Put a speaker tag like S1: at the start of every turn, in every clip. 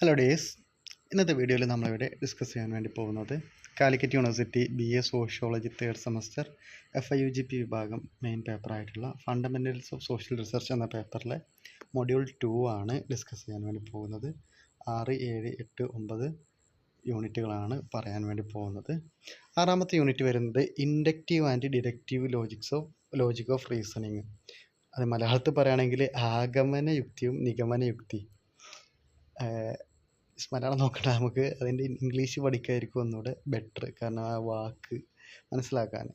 S1: Hello days ഇന്നത്തെ വീഡിയോയിൽ നമ്മളിവിടെ ഡിസ്കസ് ചെയ്യാൻ വേണ്ടി പോകുന്നത് Calicut university B A sociology third semester F I U G P വിഭാഗം മെയിൻ പേപ്പറായിട്ടുള്ള ഫണ്ടമെന്റൽസ് ഓഫ് സോഷ്യൽ റിസർച്ച് എന്ന പേപ്പറിലെ മൊഡ്യൂൾ ടു ആണ് ഡിസ്കസ് ചെയ്യാൻ വേണ്ടി പോകുന്നത്. ആറ് ഏഴ് എട്ട് ഒമ്പത് യൂണിറ്റുകളാണ് പറയാൻ വേണ്ടി പോകുന്നത്. ആറാമത്തെ യൂണിറ്റ് വരുന്നത് inductive and deductive logics of logic of reasoning അത് മലയാളത്തിൽ പറയുകയാണെങ്കിൽ ആഗമന യുക്തിയും നിഗമന യുക്തി മലയാളം നോക്കണ്ട നമുക്ക് അതിന്റെ ഇംഗ്ലീഷ് പഠിക്കായിരിക്കും ഒന്നുകൂടെ ബെറ്റർ കാരണം ആ വാക്ക് മനസ്സിലാക്കാൻ.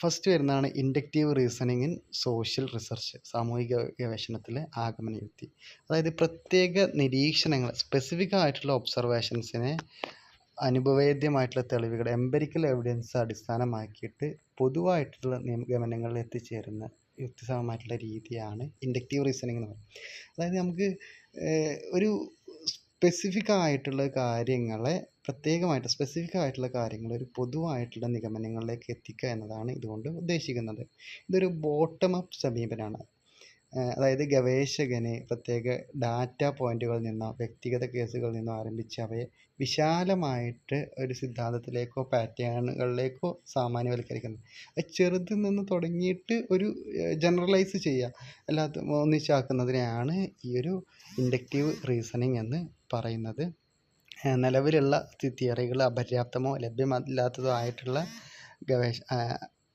S1: ഫസ്റ്റ് വരുന്നതാണ് inductive reasoning in social research സാമൂഹിക ഗവേഷണത്തിലെ ആഗമന യുക്തി അതായത് പ്രത്യേക നിരീക്ഷണങ്ങൾ സ്പെസിഫിക് ആയിട്ടുള്ള ഒബ്സർവേഷൻസിനെ അനുഭവേദ്യമായിട്ടുള്ള തെളിവുകൾ എംപെരിക്കൽ എവിഡൻസ് അടിസ്ഥാനമാക്കിയിട്ട് പൊതുവായിട്ടുള്ള നിഗമനങ്ങളിൽ എത്തിച്ചേരുന്ന യുക്തിസമമായിട്ടുള്ള രീതിയാണ് ഇൻഡക്റ്റീവ് റീസണിങ് എന്ന് പറയുന്നത്. അതായത് നമുക്ക് ഒരു സ്പെസിഫിക് ആയിട്ടുള്ള കാര്യങ്ങളെ പ്രത്യേകമായിട്ട് സ്പെസിഫിക് ആയിട്ടുള്ള കാര്യങ്ങൾ ഒരു പൊതുവായിട്ടുള്ള നിഗമനങ്ങളിലേക്ക് എത്തിക്കുക എന്നതാണ് ഇതുകൊണ്ട് ഉദ്ദേശിക്കുന്നത്. ഇതൊരു ബോട്ടം അപ്പ് സമീപനമാണ്. അതായത് ഗവേഷകന് പ്രത്യേക ഡാറ്റ പോയിന്റുകളിൽ നിന്നോ വ്യക്തിഗത കേസുകളിൽ നിന്നോ ആരംഭിച്ച് അവയെ വിശാലമായിട്ട് ഒരു സിദ്ധാന്തത്തിലേക്കോ പാറ്റേണുകളിലേക്കോ സാമാന്യവൽക്കരിക്കുന്നത്. അത് ചെറുതിൽ നിന്ന് തുടങ്ങിയിട്ട് ഒരു ജനറലൈസ് ചെയ്യുക. അല്ലാത്ത ഒന്നിച്ചാക്കുന്നതിനെയാണ് ഈ ഒരു ഇൻഡക്റ്റീവ് റീസണിങ് എന്ന് പറയുന്നത്. നിലവിലുള്ള തിയറികൾ അപര്യാപ്തമോ ലഭ്യമല്ലാത്തതോ ആയിട്ടുള്ള ഗവേഷ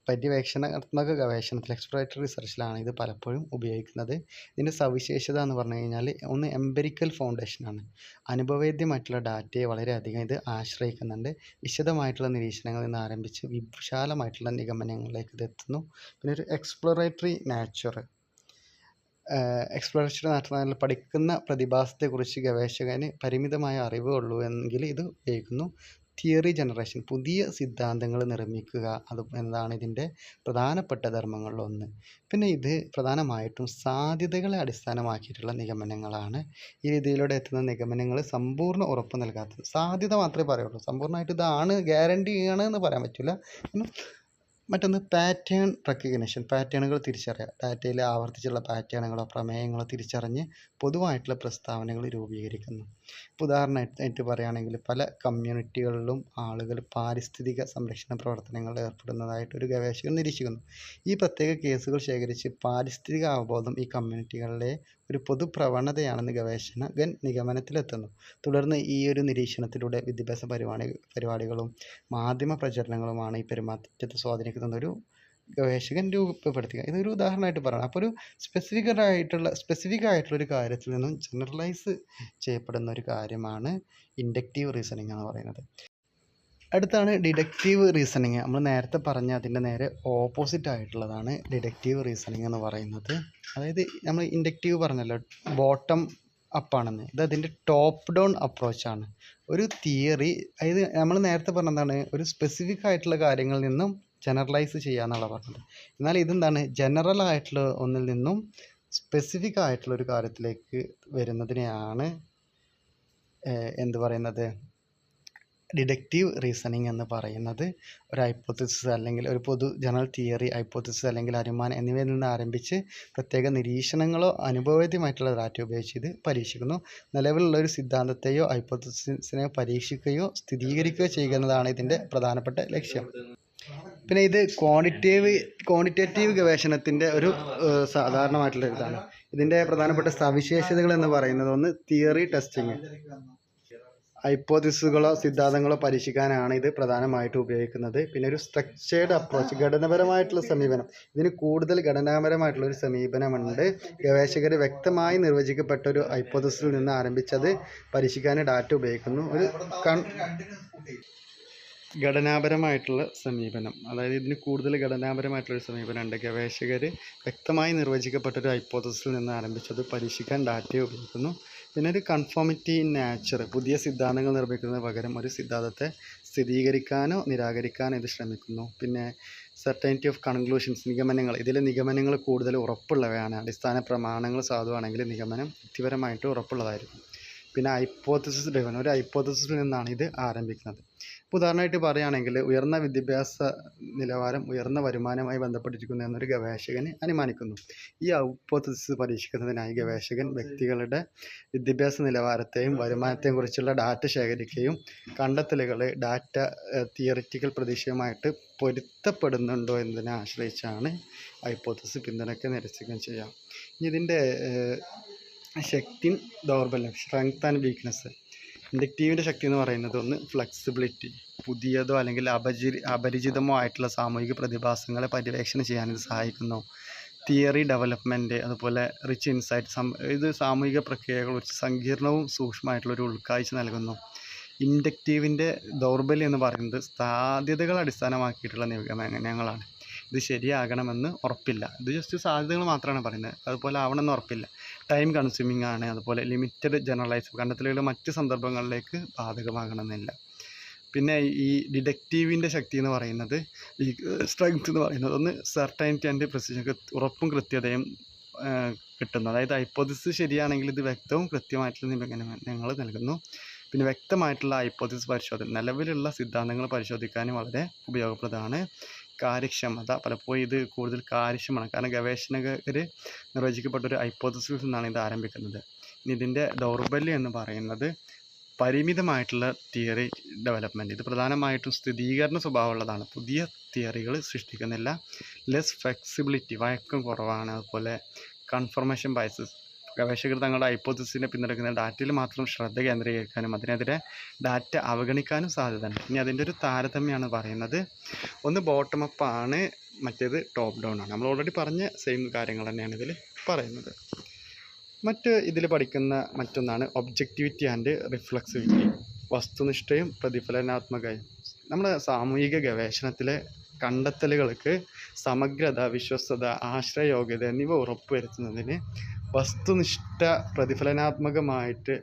S1: പര്യവേക്ഷണാത്മക ഗവേഷണത്തിൽ എക്സ്പ്ലോറേറ്ററി റിസർച്ചിലാണ് ഇത് പലപ്പോഴും ഉപയോഗിക്കുന്നത്. ഇതിന്റെ സവിശേഷത എന്ന് പറഞ്ഞു കഴിഞ്ഞാൽ ഒന്ന് എംപെരിക്കൽ ഫൗണ്ടേഷനാണ് അനുഭവേദ്യമായിട്ടുള്ള ഡാറ്റയെ വളരെയധികം ഇത് ആശ്രയിക്കുന്നുണ്ട്. വിശദമായിട്ടുള്ള നിരീക്ഷണങ്ങളിൽ നിന്ന് ആരംഭിച്ച് വിശാലമായിട്ടുള്ള നിഗമനങ്ങളിലേക്ക് ഇത് എത്തുന്നു. പിന്നെ ഒരു എക്സ്പ്ലോറേറ്ററി നാച്ചർ എക്സ്പ്ലോറേഷൻ നടത്തുന്നതിൽ പഠിക്കുന്ന പ്രതിഭാസത്തെക്കുറിച്ച് ഗവേഷകന് പരിമിതമായ അറിവേ ഉള്ളൂ എങ്കിൽ ഇത് ഉപയോഗിക്കുന്നു. തിയറി ജനറേഷൻ പുതിയ സിദ്ധാന്തങ്ങൾ നിർമ്മിക്കുക അത് എന്നതാണ് ഇതിന്റെ പ്രധാനപ്പെട്ട ധർമ്മങ്ങളിലൊന്ന് പിന്നെ ഇത് പ്രധാനമായിട്ടും സാധ്യതകളെ അടിസ്ഥാനമാക്കിയിട്ടുള്ള നിഗമനങ്ങളാണ്. ഈ രീതിയിലൂടെ എത്തുന്ന നിഗമനങ്ങൾ സമ്പൂർണ ഉറപ്പ് നൽകാത്തത്. സാധ്യത മാത്രമേ പറയുള്ളൂ. സമ്പൂർണമായിട്ട് ഇതാണ് ഗ്യാരണ്ടി ആണ് എന്ന് പറയാൻ പറ്റില്ല. മറ്റൊന്ന് പാറ്റേൺ റെക്കഗ്നിഷൻ പാറ്റേണുകൾ തിരിച്ചറിയുക ഡാറ്റയിൽ ആവർത്തിച്ചുള്ള പാറ്റേണുകളോ പ്രമേയങ്ങളോ തിരിച്ചറിഞ്ഞ് പൊതുവായിട്ടുള്ള പ്രസ്താവനകൾ രൂപീകരിക്കുന്നു. ഉദാഹരണമായിട്ട് പറയുകയാണെങ്കിൽ പല കമ്മ്യൂണിറ്റികളിലും ആളുകൾ പാരിസ്ഥിതിക സംരക്ഷണ പ്രവർത്തനങ്ങളിൽ ഏർപ്പെടുന്നതായിട്ട് ഒരു ഗവേഷകൻ നിരീക്ഷിക്കുന്നു. ഈ പ്രത്യേക കേസുകൾ ശേഖരിച്ച് പാരിസ്ഥിതിക അവബോധം ഈ കമ്മ്യൂണിറ്റികളിലെ ഒരു പൊതു പ്രവണതയാണെന്ന് ഗവേഷകൻ നിഗമനത്തിലെത്തുന്നു. തുടർന്ന് ഈ ഒരു നിരീക്ഷണത്തിലൂടെ വിദ്യാഭ്യാസ പരിപാടി പരിപാടികളും മാധ്യമ പ്രചരണങ്ങളുമാണ് ഈ പെരുമാറ്റത്തെ സ്വാധീനിക്കുന്ന ഒരു ഗവേഷകൻ രൂപപ്പെടുത്തുക. ഇതൊരു ഉദാഹരണമായിട്ട് പറയണം. അപ്പോൾ ഒരു സ്പെസിഫിക് ആയിട്ടുള്ള സ്പെസിഫിക് ആയിട്ടുള്ള ഒരു കാര്യത്തിൽ നിന്നും ജനറലൈസ് ചെയ്യപ്പെടുന്ന ഒരു കാര്യമാണ് ഇൻഡക്റ്റീവ് റീസണിങ് എന്ന് പറയുന്നത്. അടുത്താണ് ഡിഡക്റ്റീവ് റീസണിങ് നമ്മൾ നേരത്തെ പറഞ്ഞ അതിന്റെ നേരെ ഓപ്പോസിറ്റ് ആയിട്ടുള്ളതാണ് ഡിഡക്റ്റീവ് റീസണിങ് എന്ന് പറയുന്നത്. അതായത് നമ്മൾ ഇൻഡക്റ്റീവ് പറഞ്ഞല്ലോ ബോട്ടം അപ്പാണെന്ന് ഇത് അതിന്റെ ടോപ്പ് ഡൗൺ അപ്രോച്ചാണ് ഒരു തിയറി അതായത് നമ്മൾ നേരത്തെ പറഞ്ഞതാണ് ഒരു സ്പെസിഫിക് ആയിട്ടുള്ള കാര്യങ്ങളിൽ നിന്നും ജനറലൈസ് ചെയ്യുക പറഞ്ഞത്. എന്നാൽ ഇതെന്താണ്? ജനറൽ ആയിട്ടുള്ള ഒന്നിൽ നിന്നും സ്പെസിഫിക് ആയിട്ടുള്ള ഒരു കാര്യത്തിലേക്ക് വരുന്നതിനെയാണ് എന്ത് പറയുന്നത്? ഡിഡക്റ്റീവ് റീസണിങ് എന്ന് പറയുന്നത്. ഒരു ഹൈപ്പോത്തിസിസ് അല്ലെങ്കിൽ ഒരു പൊതു ജനറൽ തിയറി ഹൈപ്പോത്തിസിസ് അല്ലെങ്കിൽ അനുമാനം എന്നിവയിൽ നിന്ന് ആരംഭിച്ച് പ്രത്യേക നിരീക്ഷണങ്ങളോ അനുഭവേദ്യമായിട്ടുള്ള ഡാറ്റ ഉപയോഗിച്ച് ഇത് പരീക്ഷിക്കുന്നു. നിലവിലുള്ള ഒരു സിദ്ധാന്തത്തെയോ ഹൈപ്പോത്തിസിസിനെയോ പരീക്ഷിക്കുകയോ സ്ഥിരീകരിക്കുകയോ ചെയ്യുക എന്നതാണ് ഇതിന്റെ പ്രധാനപ്പെട്ട ലക്ഷ്യം. പിന്നെ ഇത് ക്വാണ്ടിറ്റേവ് ക്വാണ്ടിറ്റേറ്റീവ് ഗവേഷണത്തിന്റെ ഒരു സാധാരണമായിട്ടുള്ള ഇതാണ്. ഇതിന്റെ പ്രധാനപ്പെട്ട സവിശേഷതകൾ എന്ന് പറയുന്നത് ഒന്ന് തിയറി ടെസ്റ്റിങ് ഹൈപ്പോതിസുകളോ സിദ്ധാന്തങ്ങളോ പരീക്ഷിക്കാനാണ് ഇത് പ്രധാനമായിട്ടും ഉപയോഗിക്കുന്നത്. പിന്നെ ഒരു സ്ട്രക്ചേർഡ് അപ്രോച്ച് ഘടനപരമായിട്ടുള്ള സമീപനം. ഇതിന് കൂടുതൽ ഘടനാപരമായിട്ടുള്ള ഒരു സമീപനമുണ്ട്. ഗവേഷകർ വ്യക്തമായി നിർവചിക്കപ്പെട്ട ഒരു ഹൈപ്പോതിസിൽ നിന്ന് ആരംഭിച്ചത് പരീക്ഷിക്കാൻ ഡാറ്റ ഉപയോഗിക്കുന്നു. ഒരു ഘടനാപരമായിട്ടുള്ള സമീപനം. അതായത് ഇതിന് കൂടുതൽ ഘടനാപരമായിട്ടുള്ള സമീപനമുണ്ട് ഗവേഷകർ വ്യക്തമായി നിർവചിക്കപ്പെട്ട ഒരു ഹൈപ്പോത്തസിൽ നിന്ന് ആരംഭിച്ചത് പരീക്ഷിക്കാൻ ഡാറ്റയെ ഉപയോഗിക്കുന്നു. പിന്നെ ഒരു കൺഫോമിറ്റി ഇൻ നാച്ചർ പുതിയ സിദ്ധാന്തങ്ങൾ നിർമ്മിക്കുന്നതിന് പകരം ഒരു സിദ്ധാന്തത്തെ സ്ഥിരീകരിക്കാനോ നിരാകരിക്കാനോ ഇത് ശ്രമിക്കുന്നു. പിന്നെ സർട്ടനിറ്റി ഓഫ് കൺക്ലൂഷൻസ് നിഗമനങ്ങൾ. ഇതിലെ നിഗമനങ്ങൾ കൂടുതൽ ഉറപ്പുള്ളവയാണ്. അടിസ്ഥാന പ്രമാണങ്ങൾ സാധുവാണെങ്കിൽ നിഗമനം വ്യക്തിപരമായിട്ട് ഉറപ്പുള്ളതായിരിക്കും. പിന്നെ ഹൈപ്പോത്തസിസ് ഡ്രിവൻ ഒരു ഹൈപ്പോത്തസിസിൽ നിന്നാണ് ഇത് ആരംഭിക്കുന്നത്. ഇപ്പോൾ ഉദാഹരണമായിട്ട് പറയുകയാണെങ്കിൽ ഉയർന്ന വിദ്യാഭ്യാസ നിലവാരം ഉയർന്ന വരുമാനമായി ബന്ധപ്പെട്ടിരിക്കുന്നു എന്നൊരു ഗവേഷകൻ അനുമാനിക്കുന്നു. ഈ ഔപ്പത്തിസ് പരീക്ഷിക്കുന്നതിനായി ഗവേഷകൻ വ്യക്തികളുടെ വിദ്യാഭ്യാസ നിലവാരത്തെയും വരുമാനത്തെയും കുറിച്ചുള്ള ഡാറ്റ ശേഖരിക്കുകയും കണ്ടെത്തലുകൾ ഡാറ്റ തിയറിറ്റിക്കൽ പ്രതീക്ഷയുമായിട്ട് പൊരുത്തപ്പെടുന്നുണ്ടോ എന്നതിനെ ആശ്രയിച്ചാണ് ഹൈപ്പോത്തസിസ് പിന്തുണയ്ക്കുക നിരസിക്കുകയും ചെയ്യാം ഇനി ഇതിന്റെ ശക്തി ദൗർബല്യം സ്ട്രെങ്ത് ആൻഡ് വീക്ക്നെസ് ഇൻഡക്റ്റീവിന്റെ ശക്തി എന്ന് പറയുന്നത് ഒന്ന് ഫ്ലെക്സിബിലിറ്റി പുതിയതോ അല്ലെങ്കിൽ അപചി അപരിചിതമോ ആയിട്ടുള്ള സാമൂഹിക പ്രതിഭാസങ്ങളെ പര്യവേക്ഷണം ചെയ്യാൻ ഇത് സഹായിക്കുന്നു. തിയറി ഡെവലപ്മെന്റ് അതുപോലെ റിച്ച് ഇൻസൈറ്റ് സം ഇത് സാമൂഹിക പ്രക്രിയകൾ ഒരു സങ്കീർണവും സൂക്ഷ്മമായിട്ടുള്ളൊരു ഉൾക്കാഴ്ച നൽകുന്നു. ഇൻഡക്റ്റീവിന്റെ ദൗർബല്യം എന്ന് പറയുന്നത് സാധ്യതകൾ അടിസ്ഥാനമാക്കിയിട്ടുള്ള നിഗമനങ്ങളാണ്. ഇത് ശരിയാകണമെന്ന് ഉറപ്പില്ല. ഇത് ജസ്റ്റ് സാധ്യതകൾ മാത്രമാണ് പറയുന്നത്. അതുപോലെ ആവണമെന്ന് ഉറപ്പില്ല. ടൈം കൺസ്യൂമിംഗ് ആണ് അതുപോലെ ലിമിറ്റഡ് ജനറലൈസ് കണ്ടെത്തലുകൾ മറ്റ് സന്ദർഭങ്ങളിലേക്ക് ബാധകമാകണമെന്നില്ല. പിന്നെ ഈ ഡിഡക്റ്റീവിന്റെ ശക്തി എന്ന് പറയുന്നത് ഈ സ്ട്രെങ്ത് എന്ന് പറയുന്നത് ഒന്ന് സെർട്ടൈനിറ്റി ആൻഡ് പ്രസിഷൻ ഉറപ്പും കൃത്യതയും കിട്ടുന്നു. അതായത് ഹൈപ്പോതിസ് ശരിയാണെങ്കിൽ ഇത് വ്യക്തവും കൃത്യമായിട്ടുള്ള നിഗമനങ്ങൾ നൽകുന്നു. പിന്നെ വ്യക്തമായിട്ടുള്ള ഹൈപ്പോതിസ് പരിശോധന നിലവിലുള്ള സിദ്ധാന്തങ്ങൾ പരിശോധിക്കാനും വളരെ ഉപയോഗപ്രദമാണ്. കാര്യക്ഷമത പലപ്പോഴും ഇത് കൂടുതൽ കാര്യക്ഷമമാണ്. കാരണം ഗവേഷകർ നിർവചിക്കപ്പെട്ട ഒരു ഹൈപ്പോതസിസ് എന്നാണ് ഇത് ആരംഭിക്കുന്നത്. ഇനി ഇതിന്റെ ദൗർബല്യം എന്ന് പറയുന്നത് പരിമിതമായിട്ടുള്ള തിയറി ഡെവലപ്മെന്റ് ഇത് പ്രധാനമായിട്ടും സ്ഥിരീകരണ സ്വഭാവമുള്ളതാണ്. പുതിയ തിയറികൾ സൃഷ്ടിക്കുന്നില്ല. ലെസ് ഫ്ലെക്സിബിലിറ്റി വഴക്കം കുറവാണ്. അതുപോലെ കൺഫർമേഷൻ ബയസസ് ഗവേഷകർ തങ്ങളുടെ ഹൈപ്പോത്തസിസിനെ പിന്തുണയ്ക്കുന്ന ഡാറ്റയിൽ മാത്രം ശ്രദ്ധ കേന്ദ്രീകരിക്കാനും അതിനെതിരെ ഡാറ്റ അവഗണിക്കാനും സാധ്യതയുണ്ട്. ഇനി അതിന്റെ ഒരു താരതമ്യമാണ് പറയുന്നത്. ഒന്ന് ബോട്ടം അപ്പ് ആണ് മറ്റേത് ടോപ്പ് ഡൗൺ ആണ്. നമ്മൾ ഓൾറെഡി പറഞ്ഞ സെയിം കാര്യങ്ങൾ തന്നെയാണ് ഇതിൽ പറയുന്നത്. മറ്റ് ഇതിൽ പഠിക്കുന്ന മറ്റൊന്നാണ് ഒബ്ജക്റ്റിവിറ്റി ആൻഡ് റിഫ്ലക്സിവിറ്റി വസ്തുനിഷ്ഠയും പ്രതിഫലനാത്മകയും. നമ്മുടെ സാമൂഹിക ഗവേഷണത്തിലെ കണ്ടെത്തലുകൾക്ക് സമഗ്രത വിശ്വസ്തത ആശ്രയയോഗ്യത എന്നിവ ഉറപ്പുവരുത്തുന്നതിന് വസ്തുനിഷ്ഠ പ്രതിഫലനാത്മകമായിട്ട്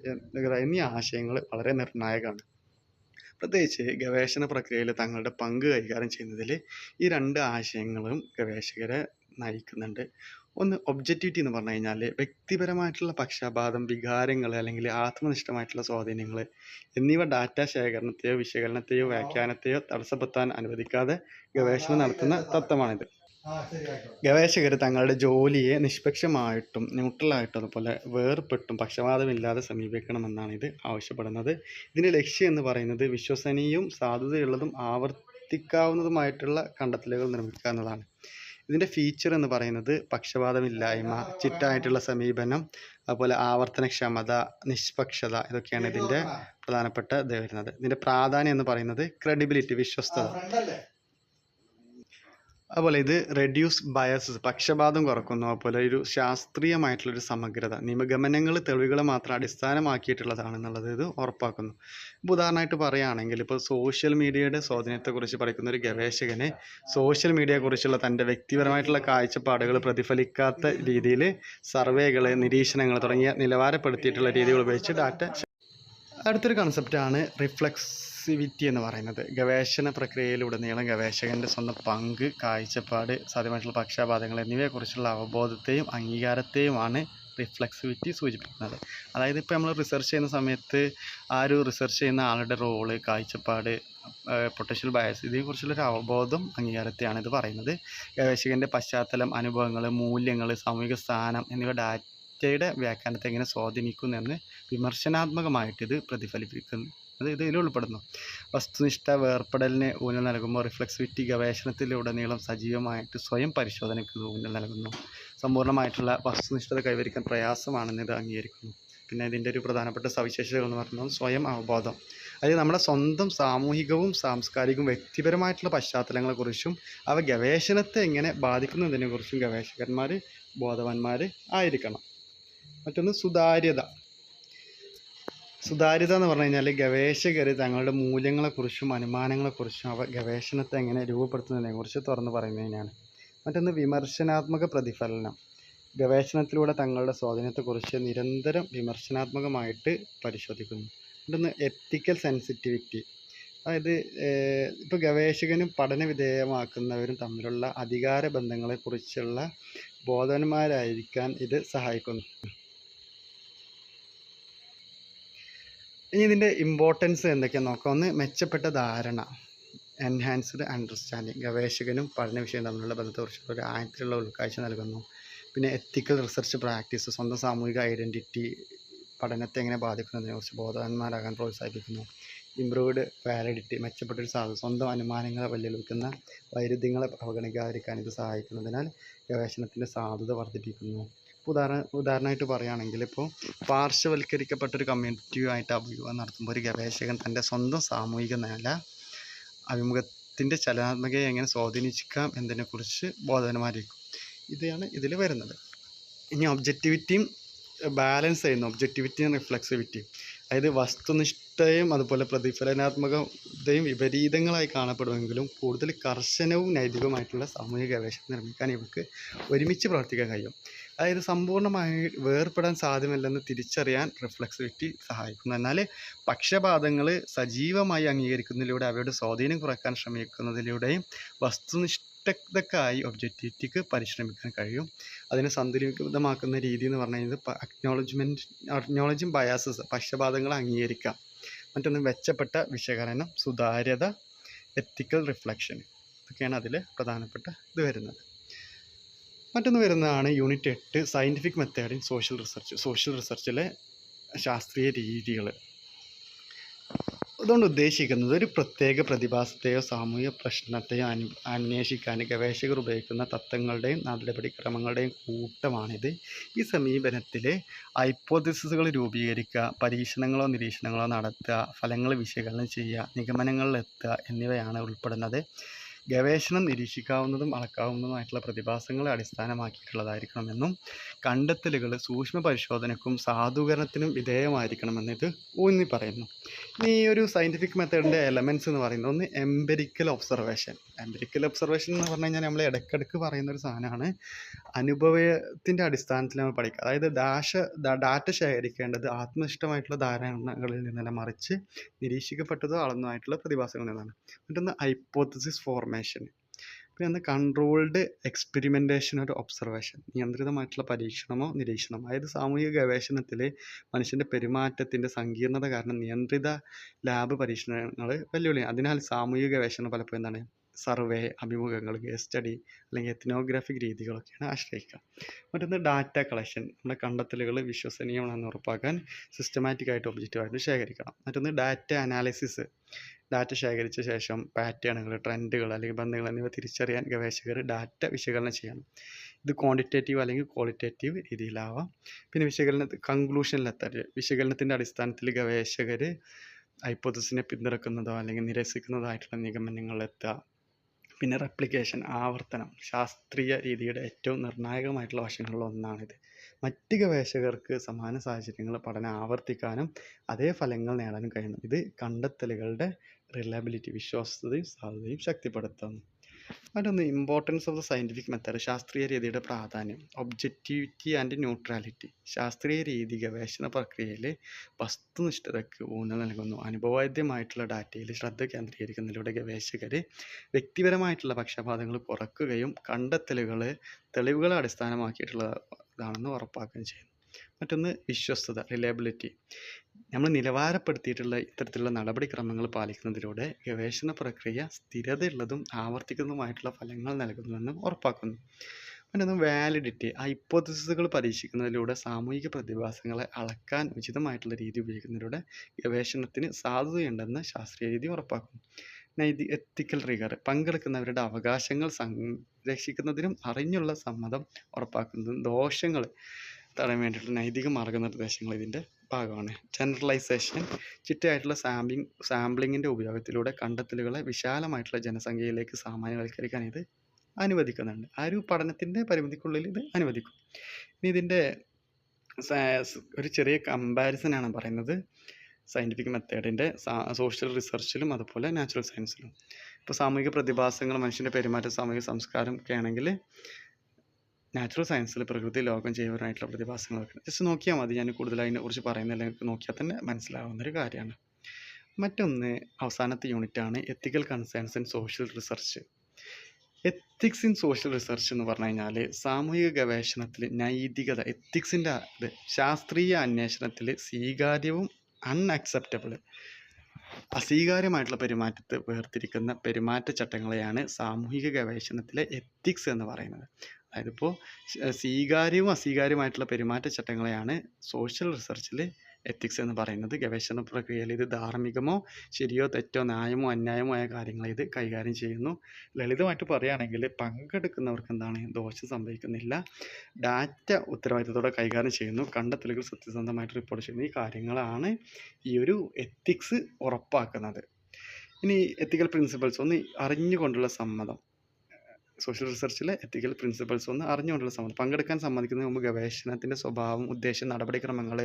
S1: എന്നീ ആശയങ്ങൾ വളരെ നിർണായകമാണ്. പ്രത്യേകിച്ച് ഗവേഷണ പ്രക്രിയയിൽ തങ്ങളുടെ പങ്ക് കൈകാര്യം ചെയ്യുന്നതിൽ ഈ രണ്ട് ആശയങ്ങളും ഗവേഷകരെ നയിക്കുന്നുണ്ട്. ഒന്ന് ഒബ്ജക്റ്റിവിറ്റി എന്ന് പറഞ്ഞു കഴിഞ്ഞാൽ വ്യക്തിപരമായിട്ടുള്ള പക്ഷപാതം വികാരങ്ങൾ അല്ലെങ്കിൽ ആത്മനിഷ്ഠമായിട്ടുള്ള സ്വാധീനങ്ങൾ എന്നിവ ഡാറ്റ ശേഖരണത്തെയോ വിശകലനത്തെയോ വ്യാഖ്യാനത്തെയോ തടസ്സപ്പെടുത്താൻ അനുവദിക്കാതെ ഗവേഷണം നടത്തുന്ന തത്വമാണിത്. ഗവേഷകർ തങ്ങളുടെ ജോലിയെ നിഷ്പക്ഷമായിട്ടും ന്യൂട്രലായിട്ടും അതുപോലെ വേർപെട്ടും പക്ഷപാതമില്ലാതെ സമീപിക്കണമെന്നാണ് ഇത് ആവശ്യപ്പെടുന്നത്. ഇതിന്റെ ലക്ഷ്യം എന്ന് പറയുന്നത് വിശ്വസനീയവും സാധുതയുള്ളതും ആവർത്തിക്കാവുന്നതുമായിട്ടുള്ള കണ്ടെത്തലുകൾ നിർമ്മിക്കുക എന്നതാണ്. ഇതിന്റെ ഫീച്ചർ എന്ന് പറയുന്നത് പക്ഷപാതമില്ലായ്മ ചിട്ടായിട്ടുള്ള സമീപനം അതുപോലെ ആവർത്തനക്ഷമത നിഷ്പക്ഷത ഇതൊക്കെയാണ് ഇതിന്റെ പ്രധാനപ്പെട്ട ഇത് വരുന്നത്. ഇതിന്റെ പ്രാധാന്യം എന്ന് പറയുന്നത് ക്രെഡിബിലിറ്റി വിശ്വസ്തത. അതുപോലെ ഇത് റെഡ്യൂസ് ബയസസ് പക്ഷപാതം കുറക്കുന്നു. അതുപോലെ ഒരു ശാസ്ത്രീയമായിട്ടുള്ളൊരു സമഗ്രത നിഗമനങ്ങൾ തെളിവുകൾ മാത്രം അടിസ്ഥാനമാക്കിയിട്ടുള്ളതാണെന്നുള്ളത് ഇത് ഉറപ്പാക്കുന്നു. ഇപ്പോൾ ഉദാഹരണമായിട്ട് പറയുകയാണെങ്കിൽ ഇപ്പോൾ സോഷ്യൽ മീഡിയയുടെ സ്വാധീനത്തെക്കുറിച്ച് പഠിക്കുന്ന ഒരു ഗവേഷകനെ സോഷ്യൽ മീഡിയയെക്കുറിച്ചുള്ള തന്റെ വ്യക്തിപരമായിട്ടുള്ള കാഴ്ചപ്പാടുകൾ പ്രതിഫലിക്കാത്ത രീതിയിൽ സർവേകൾ നിരീക്ഷണങ്ങൾ തുടങ്ങിയ നിലവാരപ്പെടുത്തിയിട്ടുള്ള രീതികൾ ഉപയോഗിച്ച് ഡാറ്റ അടുത്തൊരു കൺസെപ്റ്റാണ് റിഫ്ലക്സിവിറ്റി എന്ന് പറയുന്നത്. ഗവേഷണ പ്രക്രിയയിലുടനീളം ഗവേഷകന്റെ സ്വന്തം പങ്ക് കാഴ്ചപ്പാട് സാധ്യമായിട്ടുള്ള പക്ഷാപാതങ്ങൾ എന്നിവയെക്കുറിച്ചുള്ള അവബോധത്തെയും അംഗീകാരത്തെയുമാണ് റിഫ്ലക്സിവിറ്റി സൂചിപ്പിക്കുന്നത്. അതായത് ഇപ്പോൾ നമ്മൾ റിസർച്ച് ചെയ്യുന്ന സമയത്ത് ആ ഒരു റിസർച്ച് ചെയ്യുന്ന ആളുടെ റോൾ കാഴ്ചപ്പാട് പൊട്ടൻഷ്യൽ ബയസ് ഇതിനെക്കുറിച്ചുള്ളൊരു അവബോധം അംഗീകാരത്തെയാണ് ഇത് പറയുന്നത്. ഗവേഷകന്റെ പശ്ചാത്തലം അനുഭവങ്ങൾ മൂല്യങ്ങൾ സാമൂഹിക സ്ഥാനം എന്നിവ ഡാറ്റയുടെ വ്യാഖ്യാനത്തെ എങ്ങനെ സ്വാധീനിക്കുന്നു എന്ന് വിമർശനാത്മകമായിട്ട് ഇത് പ്രതിഫലിപ്പിക്കുന്നു. അത് ഇതിൽ ഉൾപ്പെടുന്നു. വസ്തുനിഷ്ഠ വേർപ്പെടലിന് ഊന്നൽ നൽകുമ്പോൾ റിഫ്ലക്സിവിറ്റി ഗവേഷണത്തിലുടനീളം സജീവമായിട്ട് സ്വയം പരിശോധനയ്ക്ക് ഊന്നൽ നൽകുന്നു. സമ്പൂർണമായിട്ടുള്ള വസ്തുനിഷ്ഠത കൈവരിക്കാൻ പ്രയാസമാണെന്ന് ഇത് അംഗീകരിക്കുന്നു. പിന്നെ ഇതിന്റെ ഒരു പ്രധാനപ്പെട്ട സവിശേഷതകൾ എന്ന് പറയുന്നത് സ്വയം അവബോധം. അതായത് നമ്മുടെ സ്വന്തം സാമൂഹികവും സാംസ്കാരികവും വ്യക്തിപരമായിട്ടുള്ള പശ്ചാത്തലങ്ങളെക്കുറിച്ചും അവ ഗവേഷണത്തെ എങ്ങനെ ബാധിക്കുന്നതിനെക്കുറിച്ചും ഗവേഷകന്മാർ ബോധവാന്മാർ ആയിരിക്കണം. മറ്റൊന്ന് സുതാര്യത. സുതാര്യത എന്ന് പറഞ്ഞു കഴിഞ്ഞാൽ ഗവേഷകർ തങ്ങളുടെ മൂല്യങ്ങളെക്കുറിച്ചും അനുമാനങ്ങളെക്കുറിച്ചും അവ ഗവേഷണത്തെ എങ്ങനെ രൂപപ്പെടുത്തുന്നതിനെക്കുറിച്ച് തുറന്നു പറയുന്നതിനാണ്. മറ്റൊന്ന് വിമർശനാത്മക പ്രതിഫലനം. ഗവേഷണത്തിലൂടെ തങ്ങളുടെ സ്വാധീനത്തെക്കുറിച്ച് നിരന്തരം വിമർശനാത്മകമായിട്ട് പരിശോധിക്കുന്നു. മറ്റൊന്ന് എത്തിക്കൽ സെൻസിറ്റിവിറ്റി അതായത് ഇപ്പോൾ ഗവേഷകനും പഠന വിധേയമാക്കുന്നവരും തമ്മിലുള്ള അധികാര ബന്ധങ്ങളെക്കുറിച്ചുള്ള ബോധവാന്മാരായിരിക്കാൻ ഇത് സഹായിക്കുന്നു. ഇനി ഇതിന്റെ ഇമ്പോർട്ടൻസ് എന്തൊക്കെയാണെന്ന് നോക്കാം. ഒന്ന് മെച്ചപ്പെട്ട ധാരണ എൻഹാൻസ്ഡ് അണ്ടർസ്റ്റാൻഡിങ് ഗവേഷകനും പഠന വിഷയം തമ്മിലുള്ള ബന്ധത്തെക്കുറിച്ചുള്ള ഒരു ആഴത്തിലുള്ള ഉൾക്കാഴ്ച നൽകുന്നു. പിന്നെ എത്തിക്കൽ റിസർച്ച് പ്രാക്ടീസ് സ്വന്തം സാമൂഹിക ഐഡന്റിറ്റി പഠനത്തെ എങ്ങനെ ബാധിക്കുന്നതിനെക്കുറിച്ച് ബോധവാന്മാരാകാൻ പ്രോത്സാഹിപ്പിക്കുന്നു. ഇംപ്രൂവ്ഡ് വാലിഡിറ്റി മെച്ചപ്പെട്ടൊരു സാധനം സ്വന്തം അനുമാനങ്ങളെ വെല്ലുവിളിക്കുന്ന വൈരുദ്ധ്യങ്ങളെ അവഗണിക്കാതിരിക്കാൻ ഇത് സഹായിക്കുന്നതിനാൽ ഗവേഷണത്തിന്റെ സാധുത വർദ്ധിപ്പിക്കുന്നു. ഉദാഹരണ ഉദാഹരണമായിട്ട് പറയുകയാണെങ്കിൽ ഇപ്പോൾ പാർശ്വവൽക്കരിക്കപ്പെട്ട ഒരു കമ്മ്യൂണിറ്റിയുമായിട്ട് അഭിമുഖം നടത്തുമ്പോൾ ഒരു ഗവേഷകൻ തന്റെ സ്വന്തം സാമൂഹിക നില അഭിമുഖത്തിന്റെ ചലനാത്മകയെ എങ്ങനെ സ്വാധീനിക്കാം എന്നതിനെക്കുറിച്ച് ബോധവനമായിരിക്കും ഇതാണ് ഇതിൽ വരുന്നത്. ഇനി ഒബ്ജക്റ്റിവിറ്റിയും ബാലൻസ് ചെയ്യുന്നു. ഒബ്ജക്റ്റിവിറ്റിയും റിഫ്ലെക്സിവിറ്റിയും അതായത് വസ്തുനിഷ്ഠയും അതുപോലെ പ്രതിഫലനാത്മകതയും വിപരീതങ്ങളായി കാണപ്പെടുമെങ്കിലും കൂടുതൽ കർശനവും നൈതികവുമായിട്ടുള്ള സാമൂഹിക ഗവേഷണം നിർമ്മിക്കാൻ ഇവർക്ക് ഒരുമിച്ച് പ്രവർത്തിക്കാൻ കഴിയും. അതായത് സമ്പൂർണമായി വേർപെടാൻ സാധ്യമല്ലെന്ന് തിരിച്ചറിയാൻ റിഫ്ലക്സിവിറ്റി സഹായിക്കുന്നു. എന്നാൽ പക്ഷപാതങ്ങൾ സജീവമായി അംഗീകരിക്കുന്നതിലൂടെ അവയുടെ സ്വാധീനം കുറയ്ക്കാൻ ശ്രമിക്കുന്നതിലൂടെയും വസ്തുനിഷ്ഠതക്കായി ഒബ്ജക്റ്റിവിറ്റിക്ക് പരിശ്രമിക്കാൻ കഴിയും. അതിനെ സന്തുലിതമാക്കുന്ന രീതി എന്ന് പറഞ്ഞു കഴിഞ്ഞാൽ അക്നോളജ്മെന്റ് അക്നോളജിങ് ബയാസസ് പക്ഷപാതങ്ങൾ അംഗീകരിക്കാം മറ്റൊന്ന് മെച്ചപ്പെട്ട വിശകലനം സുതാര്യത എത്തിക്കൽ റിഫ്ലക്ഷൻ ഇതൊക്കെയാണ് അതിൽ പ്രധാനപ്പെട്ട ഇത് വരുന്നത്. മറ്റൊന്ന് വരുന്നതാണ് യൂണിറ്റ് എട്ട് scientific method in social research social റിസർച്ചിലെ ശാസ്ത്രീയ രീതികൾ അതുകൊണ്ട് ഉദ്ദേശിക്കുന്നത് ഒരു പ്രത്യേക പ്രതിഭാസത്തെയോ സാമൂഹിക പ്രശ്നത്തെയോ അന് അന്വേഷിക്കാൻ ഗവേഷകർ ഉപയോഗിക്കുന്ന തത്വങ്ങളുടെയും നടപടിക്രമങ്ങളുടെയും കൂട്ടമാണിത്. ഈ സമീപനത്തിൽ ഹൈപ്പോത്തിസിസുകൾ രൂപീകരിക്കുക പരീക്ഷണങ്ങളോ നിരീക്ഷണങ്ങളോ നടത്തുക ഫലങ്ങൾ വിശകലനം ചെയ്യുക നിഗമനങ്ങളിലെത്തുക എന്നിവയാണ് ഉൾപ്പെടുന്നത്. ഗവേഷണം നിരീക്ഷിക്കാവുന്നതും അളക്കാവുന്നതുമായിട്ടുള്ള പ്രതിഭാസങ്ങളെ അടിസ്ഥാനമാക്കിയിട്ടുള്ളതായിരിക്കണമെന്നും കണ്ടെത്തലുകൾ സൂക്ഷ്മ പരിശോധനയ്ക്കും സാധൂകരണത്തിനും വിധേയമായിരിക്കണമെന്ന് ഇത് ഊന്നി പറയുന്നു ഇനി ഈ ഒരു സയന്റിഫിക് മെത്തേഡിന്റെ എലമെന്റ്സ് എന്ന് പറയുന്നത് ഒന്ന് എംപെരിക്കൽ ഒബ്സർവേഷൻ എംപെരിക്കൽ ഒബ്സർവേഷൻ എന്ന് പറഞ്ഞു കഴിഞ്ഞാൽ നമ്മൾ ഇടയ്ക്കിടയ്ക്ക് പറയുന്ന ഒരു സാധനമാണ്. അനുഭവത്തിന്റെ അടിസ്ഥാനത്തിൽ നമ്മൾ പഠിക്കുക. അതായത് ഡാഷ ഡാറ്റ ശേഖരിക്കേണ്ടത് ആത്മനിഷ്ഠമായിട്ടുള്ള ധാരണകളിൽ നിന്നല്ല മറിച്ച് നിരീക്ഷിക്കപ്പെട്ടതോ അളന്നതായിട്ടുള്ള പ്രതിഭാസങ്ങളിൽ നിന്നാണ്. മറ്റൊന്ന് ഹൈപ്പോത്തസിസ് ഫോർമേഷൻ പിന്നെ ഒന്ന് കൺട്രോൾഡ് എക്സ്പെരിമെന്റേഷൻ ഒരു ഒബ്സർവേഷൻ നിയന്ത്രിതമായിട്ടുള്ള പരീക്ഷണമോ നിരീക്ഷണമോ? അതായത് സാമൂഹിക ഗവേഷണത്തിൽ മനുഷ്യന്റെ പെരുമാറ്റത്തിന്റെ സങ്കീർണത കാരണം നിയന്ത്രിത ലാബ് പരീക്ഷണങ്ങൾ വെല്ലുവിളിയാണ്. അതിനാൽ സാമൂഹിക ഗവേഷണം പലപ്പോഴും എന്താണ്? സർവേ അഭിമുഖങ്ങൾ കേസ് സ്റ്റഡി അല്ലെങ്കിൽ എത്നോഗ്രാഫിക് രീതികളൊക്കെയാണ് ആശ്രയിക്കുക. മറ്റൊന്ന് ഡാറ്റ കളക്ഷൻ നമ്മുടെ കണ്ടെത്തലുകൾ വിശ്വസനീയമാണെന്ന് ഉറപ്പാക്കാൻ സിസ്റ്റമാറ്റിക് ആയിട്ട് ഒബ്ജക്റ്റീവായിട്ട് ശേഖരിക്കണം. മറ്റൊന്ന് ഡാറ്റ അനാലിസിസ് ഡാറ്റ ശേഖരിച്ച ശേഷം പാറ്റേണുകൾ ട്രെൻഡുകൾ അല്ലെങ്കിൽ ബന്ധങ്ങൾ എന്നിവ തിരിച്ചറിയാൻ ഗവേഷകർ ഡാറ്റ വിശകലനം ചെയ്യണം. ഇത് ക്വാണ്ടിറ്റേറ്റീവ് അല്ലെങ്കിൽ ക്വാളിറ്റേറ്റീവ് രീതിയിലാവാം. പിന്നെ വിശകലന കൺക്ലൂഷനിലെത്താൻ വിശകലനത്തിന്റെ അടിസ്ഥാനത്തിൽ ഗവേഷകർ ഹൈപ്പോത്തസിനെ പിന്തുണക്കുന്നതോ അല്ലെങ്കിൽ നിരസിക്കുന്നതോ ആയിട്ടുള്ള നിഗമനങ്ങളിലെത്തുക പിന്നെ റെപ്ലിക്കേഷൻ ആവർത്തനം ശാസ്ത്രീയ രീതിയുടെ ഏറ്റവും നിർണായകമായിട്ടുള്ള വശങ്ങളിൽ ഒന്നാണിത്. മറ്റ് ഗവേഷകർക്ക് സമാന സാഹചര്യങ്ങൾ പഠനം ആവർത്തിക്കാനും അതേ ഫലങ്ങൾ നേടാനും കഴിയുന്നു ഇത് കണ്ടെത്തലുകളുടെ റിലയബിലിറ്റി വിശ്വാസ്യതയും സാധ്യതയും ശക്തിപ്പെടുത്തുന്നു മറ്റൊന്ന് importance of the scientific method ശാസ്ത്രീയ രീതിയുടെ പ്രാധാന്യം ഒബ്ജക്റ്റിവിറ്റി ആൻഡ് ന്യൂട്രാലിറ്റി ശാസ്ത്രീയ രീതി ഗവേഷണ പ്രക്രിയയിൽ വസ്തുനിഷ്ഠതയ്ക്ക് ഊന്നൽ നൽകുന്നു. അനുഭവവേദ്യമായിട്ടുള്ള ഡാറ്റയിൽ ശ്രദ്ധ കേന്ദ്രീകരിക്കുന്നതിലൂടെ ഗവേഷകർ വ്യക്തിപരമായിട്ടുള്ള പക്ഷപാതങ്ങൾ കുറക്കുകയും കണ്ടെത്തലുകൾ തെളിവുകളെ അടിസ്ഥാനമാക്കിയിട്ടുള്ളതാണെന്ന് ഉറപ്പാക്കുകയും ചെയ്യുന്നു. മറ്റൊന്ന് വിശ്വസ്തത റിലയബിലിറ്റി നമ്മൾ നിലവാരപ്പെടുത്തിയിട്ടുള്ള ഇത്തരത്തിലുള്ള നടപടിക്രമങ്ങൾ പാലിക്കുന്നതിലൂടെ ഗവേഷണ പ്രക്രിയ സ്ഥിരതയുള്ളതും ആവർത്തിക്കുന്നതുമായിട്ടുള്ള ഫലങ്ങൾ നൽകുന്നുവെന്നും ഉറപ്പാക്കുന്നു. മറ്റൊന്ന് വാലിഡിറ്റി ഹൈപ്പോത്തസിസുകൾ പരീക്ഷിക്കുന്നതിലൂടെ സാമൂഹിക പ്രതിഭാസങ്ങളെ അളക്കാൻ ഉചിതമായിട്ടുള്ള രീതി ഉപയോഗിക്കുന്നതിലൂടെ ഗവേഷണത്തിന് സാധുതയുണ്ടെന്ന് ശാസ്ത്രീയ രീതി ഉറപ്പാക്കുന്നു. നൈതി എത്തിക്കൽ റിഗർ പങ്കെടുക്കുന്നവരുടെ അവകാശങ്ങൾ സംരക്ഷിക്കുന്നതിനും അറിഞ്ഞുള്ള സമ്മതം ഉറപ്പാക്കുന്നതും ദോഷങ്ങൾ തടയാൻ വേണ്ടിയിട്ടുള്ള നൈതിക മാർഗനിർദ്ദേശങ്ങൾ ഇതിന്റെ ഭാഗമാണ്. ജനറലൈസേഷൻ ചിട്ടയായിട്ടുള്ള സാമ്പിങ് സാമ്പിളിങ്ങിന്റെ ഉപയോഗത്തിലൂടെ കണ്ടെത്തലുകളെ വിശാലമായിട്ടുള്ള ജനസംഖ്യയിലേക്ക് സാമാന്യവൽക്കരിക്കാൻ ഇത് അനുവദിക്കുന്നുണ്ട്. ആ ഒരു പഠനത്തിന്റെ പരിമിതിക്കുള്ളിൽ ഇത് അനുവദിക്കും. ഇനി ഇതിന്റെ ഒരു ചെറിയ കമ്പാരിസനാണ് പറയുന്നത്. സയന്റിഫിക് മെത്തേഡിന്റെ സോഷ്യൽ റിസർച്ചിലും അതുപോലെ നാച്ചുറൽ സയൻസിലും. ഇപ്പോൾ സാമൂഹിക പ്രതിഭാസങ്ങൾ മനുഷ്യന്റെ പെരുമാറ്റം സാമൂഹിക സംസ്കാരം ഒക്കെ ആണെങ്കിൽ നാച്ചുറൽ സയൻസിൽ പ്രകൃതി ലോകം ജൈവപരമായിട്ടുള്ള പ്രതിഭാസങ്ങളൊക്കെ. ജസ്റ്റ് നോക്കിയാൽ മതി. ഞാൻ കൂടുതൽ അതിനെക്കുറിച്ച് പറയുന്നില്ല നിങ്ങൾക്ക് നോക്കിയാൽ തന്നെ മനസ്സിലാവുന്ന ഒരു കാര്യമാണ്. മറ്റൊന്ന് അവസാനത്തെ യൂണിറ്റാണ് ethical concerns in social research ethics in social research എന്ന് പറഞ്ഞു കഴിഞ്ഞാൽ സാമൂഹിക ഗവേഷണത്തിൽ നൈതികത എത്തിക്സിന്റെ ഇത് ശാസ്ത്രീയ അന്വേഷണത്തിൽ സ്വീകാര്യവും അൺഅക്സെപ്റ്റബിൾ അസ്വീകാര്യമായിട്ടുള്ള പെരുമാറ്റത്തെ വേർതിരിക്കുന്ന പെരുമാറ്റച്ചട്ടങ്ങളെയാണ് സാമൂഹിക ഗവേഷണത്തിലെ എത്തിക്സ് എന്ന് പറയുന്നത്. അതായത് ഇപ്പോൾ സ്വീകാര്യവും അസ്വീകാര്യവുമായിട്ടുള്ള പെരുമാറ്റച്ചട്ടങ്ങളെയാണ് സോഷ്യൽ റിസർച്ചിൽ എത്തിക്സ് എന്ന് പറയുന്നത്. ഗവേഷണ പ്രക്രിയയിൽ ഇത് ധാർമ്മികമോ ശരിയോ തെറ്റോ ന്യായമോ അന്യായമോ ആയ കാര്യങ്ങളെ ഇത് കൈകാര്യം ചെയ്യുന്നു. ലളിതമായിട്ട് പറയുകയാണെങ്കിൽ പങ്കെടുക്കുന്നവർക്ക് എന്താണ് ദോഷം സംഭവിക്കുന്നില്ല. ഡാറ്റ ഉത്തരവാദിത്തത്തോടെ കൈകാര്യം ചെയ്യുന്നു. കണ്ടെത്തലുകൾ സത്യസന്ധമായിട്ട് റിപ്പോർട്ട് ചെയ്യുന്നു. ഈ കാര്യങ്ങളാണ് ഈ ഒരു എത്തിക്സ് ഉറപ്പാക്കുന്നത്. ഇനി എത്തിക്കൽ പ്രിൻസിപ്പൾസ് ഒന്ന് അറിഞ്ഞുകൊണ്ടുള്ള സമ്മതം. സോഷ്യൽ റിസർച്ചിലെ എത്തിക്കൽ പ്രിൻസിപ്പൾസ് ഒന്ന് അറിഞ്ഞുകൊണ്ടുള്ള സമ്മതം പങ്കെടുക്കാൻ സമ്മതിക്കുന്നതിന് മുമ്പ് ഗവേഷണത്തിന്റെ സ്വഭാവം ഉദ്ദേശം നടപടിക്രമങ്ങൾ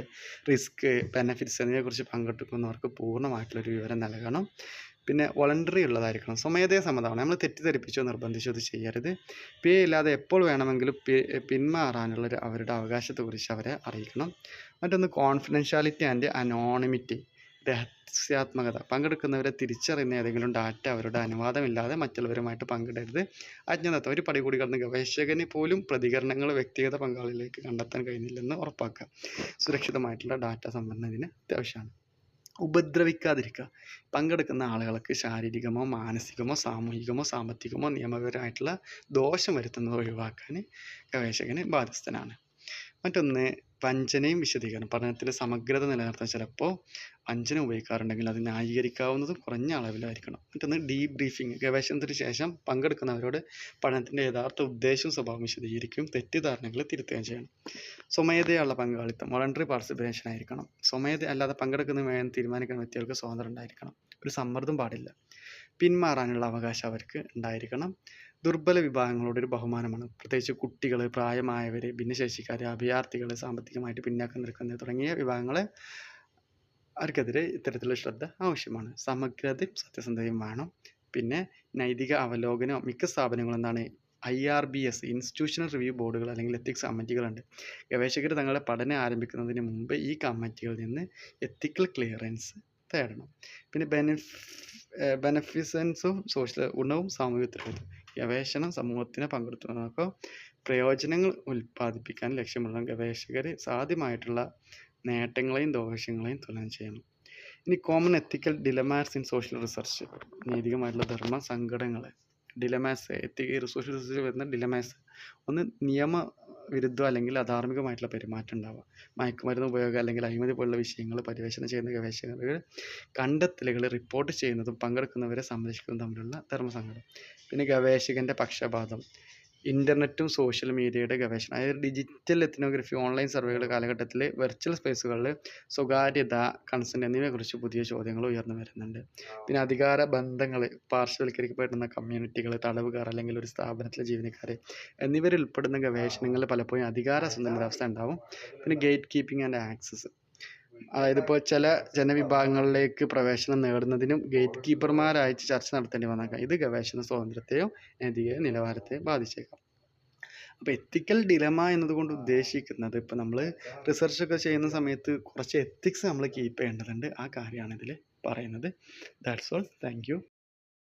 S1: റിസ്ക് ബെനഫിറ്റ്സ് എന്നിവയെക്കുറിച്ച് പങ്കെടുക്കുന്നവർക്ക് പൂർണമായിട്ടുള്ളൊരു വിവരം നൽകണം. പിന്നെ വോളണ്ടറി ഉള്ളതായിരിക്കണം. സ്വമേധയ സമ്മതമാണ്. നമ്മൾ തെറ്റിദ്ധരിപ്പിച്ചോ നിർബന്ധിച്ചോ ഇത് ചെയ്യരുത്. പേ ഇല്ലാതെ എപ്പോൾ വേണമെങ്കിലും പിന്മാറാനുള്ള അവരുടെ അവകാശത്തെക്കുറിച്ച് അവരെ അറിയിക്കണം. മറ്റൊന്ന് കോൺഫിഡൻഷ്യാലിറ്റി ആൻഡ് അനോണിമിറ്റി രഹസ്യാത്മകത പങ്കെടുക്കുന്നവരെ തിരിച്ചറിയുന്ന ഏതെങ്കിലും ഡാറ്റ അവരുടെ അനുവാദമില്ലാതെ മറ്റുള്ളവരുമായിട്ട് പങ്കിടരുത്. അജ്ഞാതത്വം. ഒരു പടി കൂടി കടന്ന് ഗവേഷകന് പോലും പ്രതികരണങ്ങൾ വ്യക്തിഗത പങ്കാളിലേക്ക് കണ്ടെത്താൻ കഴിഞ്ഞില്ലെന്ന് ഉറപ്പാക്കുക. സുരക്ഷിതമായിട്ടുള്ള ഡാറ്റ സംഭരണത്തിന് അത്യാവശ്യമാണ്. ഉപദ്രവിക്കാതിരിക്കുക. പങ്കെടുക്കുന്ന ആളുകൾക്ക് ശാരീരികമോ മാനസികമോ സാമൂഹികമോ സാമ്പത്തികമോ നിയമപരമായിട്ടുള്ള ദോഷം വരുത്തുന്നത് ഒഴിവാക്കാൻ ഗവേഷകന് ബാധ്യസ്ഥനാണ്. മറ്റൊന്ന് വഞ്ചനയും വിശദീകരണം. പഠനത്തിലെ സമഗ്രത നിലനിർത്താൻ ചിലപ്പോൾ വഞ്ചന ഉപയോഗിക്കാറുണ്ടെങ്കിൽ അത് ന്യായീകരിക്കാവുന്നതും കുറഞ്ഞ അളവിലായിരിക്കണം. മറ്റൊന്ന് ഡീപ് ബ്രീഫിംഗ് ഗവേഷണത്തിന് ശേഷം പങ്കെടുക്കുന്നവരോട് പഠനത്തിന്റെ യഥാർത്ഥ ഉദ്ദേശവും സ്വഭാവം വിശദീകരിക്കും തെറ്റിദ്ധാരണകൾ തിരുത്തുകയും ചെയ്യണം. സ്വമേധയുള്ള പങ്കാളിത്തം വോളണ്ടറി പാർട്ടിസിപ്പേഷൻ ആയിരിക്കണം. സ്വമേധ അല്ലാതെ പങ്കെടുക്കുന്ന വേണം തീരുമാനിക്കുന്ന വ്യക്തികൾക്ക് സ്വാതന്ത്ര്യം ഉണ്ടായിരിക്കണം. ഒരു സമ്മർദ്ദം പാടില്ല. പിന്മാറാനുള്ള അവകാശം അവർക്ക് ഉണ്ടായിരിക്കണം. ദുർബല വിഭാഗങ്ങളോട് ഒരു ബഹുമാനമാണ്. പ്രത്യേകിച്ച് കുട്ടികൾ പ്രായമായവർ ഭിന്നശേഷിക്കാർ അഭയാർത്ഥികൾ സാമ്പത്തികമായിട്ട് പിന്നാക്കം നിൽക്കുന്നത് തുടങ്ങിയ വിഭാഗങ്ങളെ അവർക്കെതിരെ ഇത്തരത്തിലുള്ള ശ്രദ്ധ ആവശ്യമാണ്. സമഗ്രതയും സത്യസന്ധതയും വേണം. പിന്നെ നൈതിക അവലോകനം മിക്ക സ്ഥാപനങ്ങളും എന്താണ് I R B S institutional review ബോർഡുകൾ അല്ലെങ്കിൽ എത്തിക്സ് കമ്മിറ്റികളുണ്ട്. ഗവേഷകർ തങ്ങളുടെ പഠനം ആരംഭിക്കുന്നതിന് മുമ്പ് ഈ കമ്മിറ്റികളിൽ നിന്ന് എത്തിക്കൽ ക്ലിയറൻസ് തേടണം. പിന്നെ ബെനഫ് ബെനഫിസൻസും സോഷ്യൽ ഗുണവും സാമൂഹിക ഉത്തരവാദിത്വം ഗവേഷണം സമൂഹത്തിന് പങ്കെടുത്തുന്നവർക്കോ പ്രയോജനങ്ങൾ ഉൽപ്പാദിപ്പിക്കാൻ ലക്ഷ്യമുള്ള ഗവേഷകർ സാധ്യമായിട്ടുള്ള നേട്ടങ്ങളെയും ദോഷങ്ങളെയും തുലനം ചെയ്യണം. ഇനി common ethical dilemmas in social research നീതികമായിട്ടുള്ള ധർമ്മ സങ്കടങ്ങൾ. ഡിലമാസ് എത്തിക്കൽ സോഷ്യൽ റിസർച്ചിൽ വരുന്ന ഡിലമാസ് ഒന്ന് നിയമ വിരുദ്ധം അല്ലെങ്കിൽ അധാർമികമായിട്ടുള്ള പെരുമാറ്റം ഉണ്ടാവുക മയക്കുമരുന്ന് ഉപയോഗം അല്ലെങ്കിൽ അഴിമതി പോലുള്ള വിഷയങ്ങൾ പര്യവേഷണം ചെയ്യുന്ന ഗവേഷകർ കണ്ടെത്തലുകൾ റിപ്പോർട്ട് ചെയ്യുന്നതും പങ്കെടുക്കുന്നവരെ സംരക്ഷിക്കുന്നതും തമ്മിലുള്ള ധർമ്മസങ്കടം. പിന്നെ ഗവേഷകന്റെ പക്ഷപാതം. ഇന്റർനെറ്റും സോഷ്യൽ മീഡിയയുടെ ഗവേഷണം. അതായത് ഡിജിറ്റൽ എത്നോഗ്രഫി ഓൺലൈൻ സർവേകളുടെ കാലഘട്ടത്തിൽ വെർച്വൽ സ്പേസുകളിൽ സ്വകാര്യത കൺസെന്റ് എന്നിവയെക്കുറിച്ച് പുതിയ ചോദ്യങ്ങൾ ഉയർന്നു വരുന്നുണ്ട്. പിന്നെ അധികാര ബന്ധങ്ങൾ പാർശ്വവൽക്കരിക്കപ്പെടുന്ന കമ്മ്യൂണിറ്റികൾ തടവുകാർ അല്ലെങ്കിൽ ഒരു സ്ഥാപനത്തിലെ ജീവനക്കാർ എന്നിവരിൽ ഉൾപ്പെടുന്ന ഗവേഷണങ്ങളിൽ പലപ്പോഴും അധികാര അവസ്ഥ ഉണ്ടാവും. പിന്നെ ഗേറ്റ് കീപ്പിംഗ് ആൻഡ് ആക്സസ് അതായത് ഇപ്പോൾ ചില ജനവിഭാഗങ്ങളിലേക്ക് പ്രവേശനം നേടുന്നതിനും ഗേറ്റ് കീപ്പർമാരായിട്ട് ചർച്ച നടത്തേണ്ടി വന്നേക്കാം. ഇത് ഗവേഷണ സ്വാതന്ത്ര്യത്തെയോ നൈതിക നിലവാരത്തെയോ ബാധിച്ചേക്കാം. അപ്പോൾ എത്തിക്കൽ ഡിലമ എന്നതുകൊണ്ട് ഉദ്ദേശിക്കുന്നത് ഇപ്പോൾ നമ്മൾ റിസർച്ചൊക്കെ ചെയ്യുന്ന സമയത്ത് കുറച്ച് എത്തിക്സ് നമ്മൾ കീപ്പ് ചെയ്യേണ്ടതുണ്ട്. ആ കാര്യമാണ് ഇതിൽ പറയുന്നത്. That's all thank you